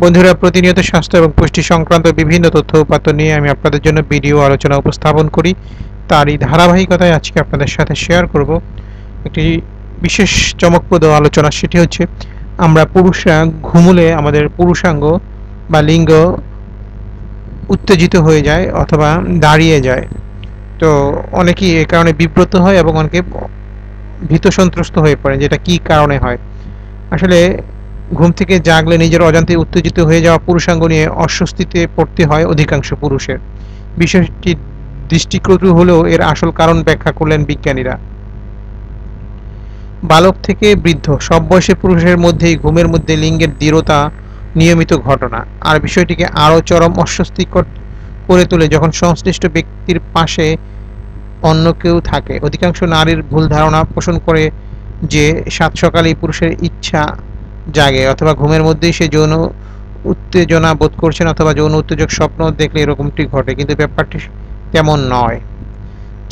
বন্ধুরা, প্রতিনিয়ত স্বাস্থ্য এবং পুষ্টি সংক্রান্ত বিভিন্ন তথ্য উপাত্ত নিয়ে আমি আপনাদের জন্য ভিডিও আলোচনা উপস্থাপন করি। তারই ধারাবাহিকতায় আজকে আপনাদের সাথে শেয়ার করব। একটি বিশেষ চমকপ্রদ আলোচনা, সেটি হচ্ছে, আমরা পুরুষরা ঘুমুলে আমাদের পুরুষাঙ্গ বা লিঙ্গ উত্তেজিত হয়ে যায় অথবা দাঁড়িয়ে যায়। তো অনেকেই এ কারণে বিব্রত হয় এবং অনেকে ভীত সন্ত্রস্ত হয়ে পড়ে যেটা কি কারণে হয়? আসলে ঘুম থেকে জাগলে নিজের অজান্তে উত্তেজিত হয়ে যাওয়া পুরুষাঙ্গ নিয়ে অস্বস্তিতে পড়তে হয় অধিকাংশ পুরুষের। বিষয়টি দৃষ্টিকটু হলেও এর আসল কারণ ব্যাখ্যা করলেন বিজ্ঞানীরা। বালক থেকে বৃদ্ধ, সব বয়সের পুরুষের মধ্যেই ঘুমের মধ্যে লিঙ্গের দৃঢ়তা নিয়মিত ঘটনা। আর বিষয়টিকে আরও চরম অস্বস্তিকর করে তোলে যখন সংশ্লিষ্ট ব্যক্তির পাশে অন্য কেউ থাকে। অধিকাংশ নারীর ভুল ধারণা পোষণ করে যে সাত সকালেই পুরুষের ইচ্ছা জাগে, অথবা ঘুমের মধ্যেই সে যৌন উত্তেজনা বোধ করছেন অথবা যৌন উত্তেজক স্বপ্ন দেখলে এরকমটি ঘটে, কিন্তু ব্যাপারটি তেমন নয়।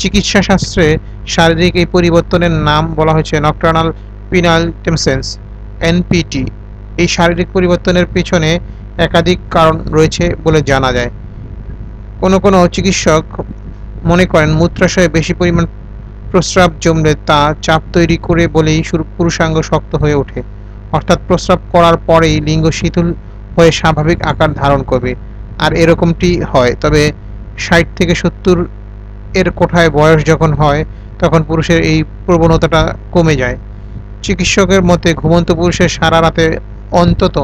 চিকিৎসা শাস্ত্রে শারীরিক এই পরিবর্তনের নাম বলা হয়েছে নকটার্নাল পিনাল টেমসেন্স এনপিটি এই শারীরিক পরিবর্তনের পিছনে একাধিক কারণ রয়েছে বলে জানা যায়। কোনো কোনো চিকিৎসক মনে করেন, মূত্রাশয়ে বেশি পরিমাণ প্রস্রাব জমলে তা চাপ তৈরি করে বলেই পুরুষাঙ্গ শক্ত হয়ে ওঠে। অর্থাৎ প্রস্রাব করার পরেই লিঙ্গ শীতল হয়ে স্বাভাবিক আকার ধারণ করবে। আর এরকমটি হয়, তবে ষাট থেকে সত্তর এর কোঠায় বয়স যখন হয়, তখন পুরুষের এই প্রবণতাটা কমে যায়। চিকিৎসকের মতে, ঘুমন্ত পুরুষের সারা রাতে অন্তত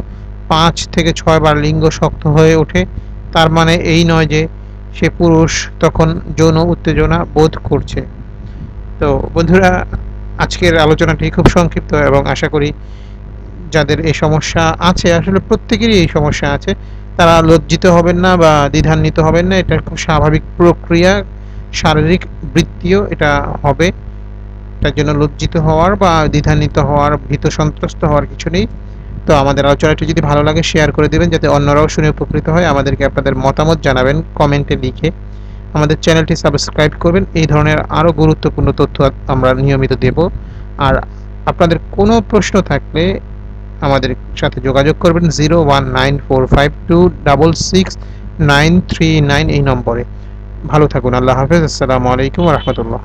পাঁচ থেকে ছয় বার লিঙ্গ শক্ত হয়ে ওঠে। তার মানে এই নয় যে সে পুরুষ তখন যৌন উত্তেজনা বোধ করছে। তো বন্ধুরা, আজকের আলোচনাটি খুব সংক্ষিপ্ত এবং আশা করি যাদের এই সমস্যা আছে, আসলে প্রত্যেকেরই এই সমস্যা আছে। তারা লজ্জিত হবেন না বা দ্বিধান্বিত হবেন না, এটা খুব স্বাভাবিক প্রক্রিয়া, শারীরিক বৃত্তিও এটা হবে। তার জন্য লজ্জিত হওয়ার বা দ্বিধান্বিত হওয়ার, ভীত সন্ত্রস্ত হওয়ার কিছু নেই। তো আমাদের আলোচনাটি যদি ভালো লাগে শেয়ার করে দেবেন যাতে অন্যরাও শুনে উপকৃত হয়। আমাদেরকে আপনাদের মতামত জানাবেন কমেন্টে লিখে। আমাদের চ্যানেলটি সাবস্ক্রাইব করবেন। এই ধরনের আরও গুরুত্বপূর্ণ তথ্য আমরা নিয়মিত দেব। আর আপনাদের কোনো প্রশ্ন থাকলে আমাদের সাথে যোগাযোগ করবেন zero one nine four five two double six three nine এই নম্বরে। ভালো থাকুন, আল্লাহ হাফেজ। আসসালামু আলাইকুম রহমতুল্লাহ।